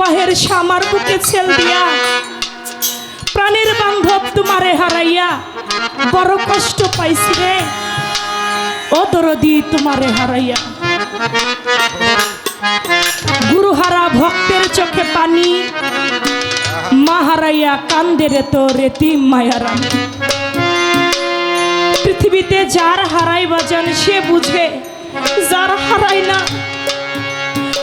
ও বাহের summer বুকে ছেল দিয়া। প্রাণের বান্ধব তোমারে হারাইয়া বড় কষ্ট পাইছি রে। ও দরদি তোমারে হারাইয়া। গুরুহারা ভক্তের চোখে পানি, মা হারাইয়া কান্দে রে তো রেতি মায়ারাম পৃথিবীতে যার হারাই বাজান সে বুঝে, যার হারাই না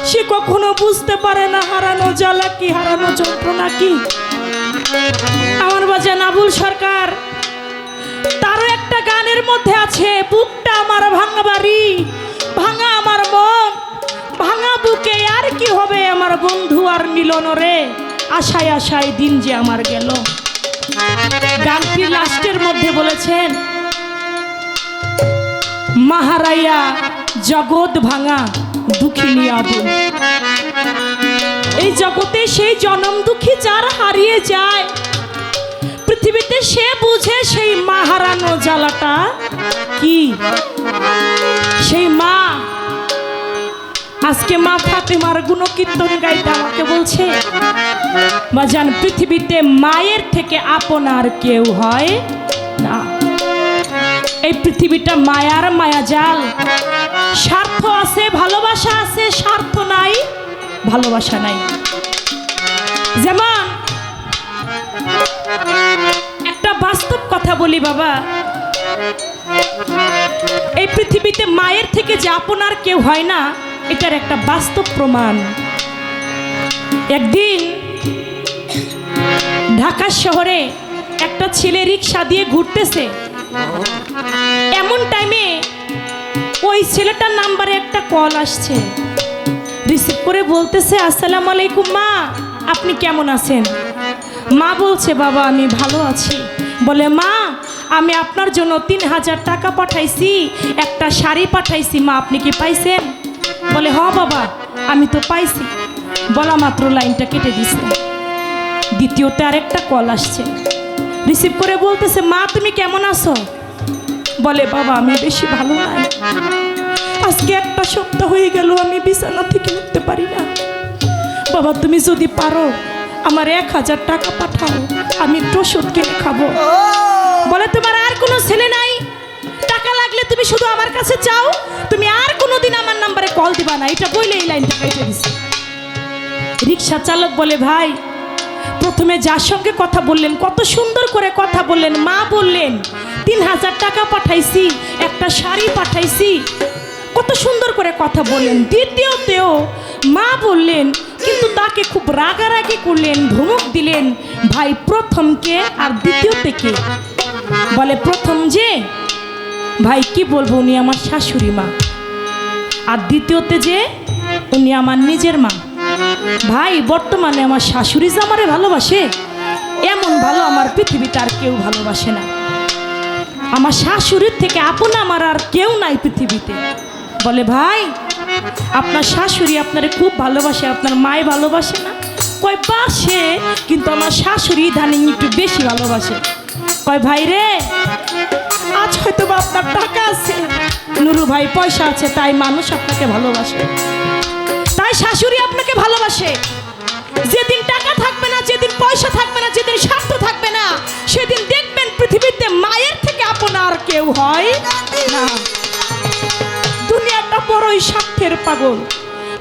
সে কখনো বুঝতে পারে না, হারানো জ্বালা কি, হারানো যন্ত্রণা কি। আমার বাজান আবুল সরকার, তারও একটা গানের মধ্যে আছে, বুকটা আমার ভাঙা বাড়ি, ভাঙা আমার মন, ভাঙা বুকে আর কি হবে আমার বন্ধু আর মিলন রে? আশায় আশায় দিন যে আমার গেল। গানটি লাস্টের মধ্যে বলেছেন মাহারাইয়া জগৎ ভাঙা। দুঃখিনী আবু এই জগতে সেই জনম দুঃখী যার হারিয়ে যায়। পৃথিবীতে সে বুঝে সেই মা হারানো জ্বালাটা কি? সেই মা, আজকে মা ফাতেমার গুণকীর্তন গাইতে আমাকে বলছে, বাজান, পৃথিবীতে মায়ের থেকে আপনার কেউ হয় না। এই পৃথিবীটা মায়ার মায়া জাল স্বার্থ আছে, ভালোবাসা আছে, স্বার্থ নাই, ভালোবাসা নাই। যেমন, একটা বাস্তব কথা বলি বাবা। এই পৃথিবীতে মায়ের থেকে যে আপনার কেউ হয় না, এটার একটা বাস্তব প্রমাণ। একদিন ঢাকা শহরে একটা ছেলে রিক্সা দিয়ে ঘুরতেছে। এমন টাইমে ওই ছেলেটার নাম্বারে একটা কল আসছে। রিসিভ করে বলতেছে, আসসালামু আলাইকুম মা, আপনি কেমন আছেন? মা বলছে, বাবা, আমি ভালো আছি। বলে, মা, আমি আপনার জন্য তিন হাজার টাকা পাঠাইছি, একটা শাড়ি পাঠাইছি, মা, আপনি কি পাইছেন? বলে, হ বাবা, আমি তো পাইছি। বলা মাত্র লাইনটা কেটে দিছে। দ্বিতীয়তে আরেকটা কল আসছে। রিসিভ করে বলতেছে, মা, তুমি কেমন আছো? বলে, বাবা, আমি বেশি ভালো নাই। আজকে একটা সপ্তাহ হয়ে গেল, আমি বিছানা থেকে উঠতে পারি না। বাবা, তুমি যদি পারো, আমার এক হাজার টাকা পাঠাও, আমি একটু ওষুধ কিনে খাব। বলে, তোমার আর কোনো ছেলে নাই। টাকা লাগলে তুমি শুধু আমার কাছে চাও। তুমি আর কোনোদিন আমার নাম্বারে কল দিবা না। এটা বইলে এই লাইনটা কেটে দিছে। রিক্সা চালক বলে, ভাই প্রথমে যার সঙ্গে কথা বললেন, কত সুন্দর করে কথা বললেন, মা বললেন, তিন হাজার টাকা পাঠাইছি, একটা শাড়ি পাঠাইছি, কত সুন্দর করে কথা বললেন। দ্বিতীয়তেও মা বললেন, কিন্তু তাকে খুব রাগারাগি করলেন, ধমক দিলেন, ভাই প্রথমকে আর দ্বিতীয়তে কে? বলে, প্রথম যে? ভাই, কি বলব, উনি আমার শাশুড়ি মা। আর দ্বিতীয়তে যে? উনি আমার নিজের মা। ভাই, বর্তমানে আমার শাশুড়ি যে আমারে ভালোবাসে, এমন ভালো আমার পৃথিবীতে আর কেউ ভালোবাসে না। আমার শাশুড়ির থেকে আপন আমার আর কেউ নাই পৃথিবীতে। বলে, ভাই, আপনার শাশুড়ি আপনারে খুব ভালোবাসে, আপনার মায় ভালোবাসে না? কয়, বাসে, কিন্তু আমার শাশুড়ি ধানিং একটু বেশি ভালোবাসে। কয়, ভাই রে, আজ হয়তো বা আপনার টাকা আছে। নুরু ভাই, পয়সা আছে, তাই মানুষ আপনাকে ভালোবাসে। তাই শাশুড়ি আপনাকে ভালোবাসে। যেদিন টাকা থাকবে না, যেদিন পয়সা থাকবে না, যেদিন স্বার্থ থাকবে না, সেদিন দেখবেন পৃথিবীতে মায়ের থেকে আপনার কেউ হয় না। দুনিয়াটা বড়ই স্বার্থের পাগল।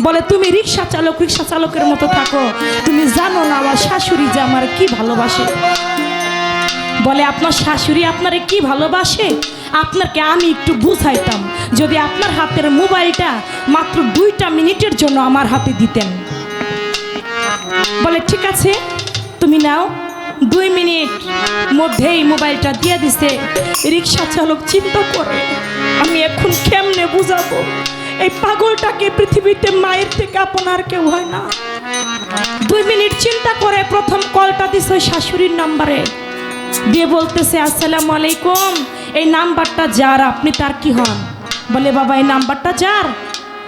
বলে, তুমি রিক্সা চালক, রিক্সা চালকের মতো থাকো। তুমি জানো না, আমার শাশুড়ি যে আমার কি ভালোবাসে? বলে, আপনার শাশুড়ি আপনারে কি ভালোবাসে? আপনাকে আমি একটু বুঝাইতাম। যদি আপনার হাতের মোবাইলটা মাত্র দুইটা মিনিটের জন্য আমার হাতে দিতেন। বলে, ঠিক আছে, তুমি নাও। দুই মিনিট মধ্যেই মোবাইলটা দিয়ে দিছে। রিক্সা চালক চিন্তা করে, আমি এখন কেমনে বুঝাবো? এই পাগলটাকে পৃথিবীতে মায়ের থেকে আপনার কেউ হয় না। দুই মিনিট চিন্তা করে প্রথম কলটা দিছে শাশুড়ির নাম্বারে। দিয়ে বলতেছে, আসসালামু আলাইকুম। এই নাম্বারটা যার, আপনি তার কি হন? বলে, বাবা, এই নাম্বারটা যার?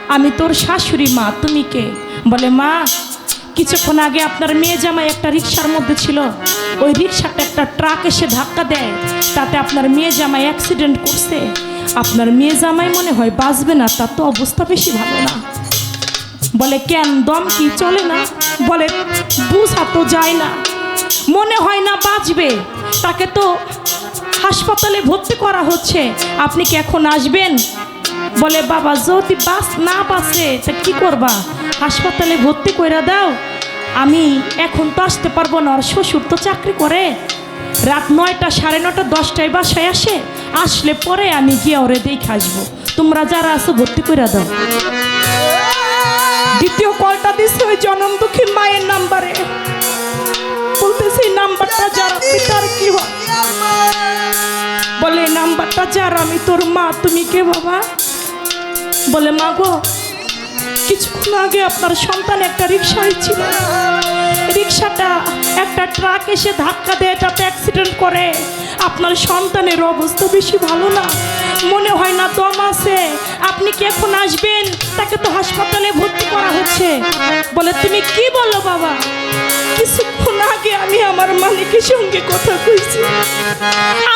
আমি তোর শাশুড়ি মা, তুমি কে? বলে, মা, কিছুক্ষণ আগে আপনার মেয়ে জামাই একটা রিক্সার মধ্যে ছিল। ওই রিক্সাটা একটা ট্রাক এসে ধাক্কা দেয়। তাতে আপনার মেয়ে জামাই অ্যাক্সিডেন্ট করছে। আপনার মেয়ে জামাই মনে হয় বাঁচবে না, তার তো অবস্থা বেশি ভালো না। বলে, কেন? দম কি? চলে না? বলে, বুঝা তো যায় না। মনে হয় না বাঁচবে। তাকে তো হাসপাতালে ভর্তি করা হচ্ছে। আপনি কি এখন আসবেন? বলে, বাবা, যদি বাস না বাসে, তা কি করবা? হাসপাতালে ভর্তি করে দাও। আমি এখন তো আসতে পারব না, আর শ্বশুর তো চাকরি করে। রাত নয়টা, সাড়ে নটা দশটায় বাসায় আসে। আসলে পরে আমি গিয়ে ওরে দেখে আসব। তোমরা যারা আছো, ভর্তি করে দাও। দ্বিতীয় কলটা দিছে ওই জনম দুঃখী মায়ের নাম্বারে। নাম্বারটা যার, পিতার কি বলে, নাম্বারটা যার, আমি তোর মা, তুমি কে বাবা? বলে, মা গো, কিছুক্ষণ আগে আপনার সন্তান একটা রিক্সায় ছিল। রিক্সাটা একটা ট্রাক এসে ধাক্কা দেয় তাতে অ্যাক্সিডেন্ট করে। আপনার সন্তানের অবস্থা বেশি ভালো না। মনে হয় না দম আছে। আপনি কি এখন আসবেন? তাকে তো হাসপাতালে ভর্তি করা হচ্ছে। বলে, তুমি কি বলো বাবা? কিছুক্ষণ আগে আমি আমার মালিকের সঙ্গে কথা কইছি।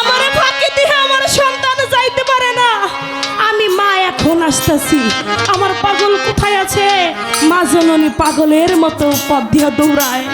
আমারে ফাঁকি দিয়ে আমার সন্তান যাইতে পারে না। আমি মা এখন আসতেছি। আমার জননী পাগলের মতো পথ দিয়ে দৌড়ায়।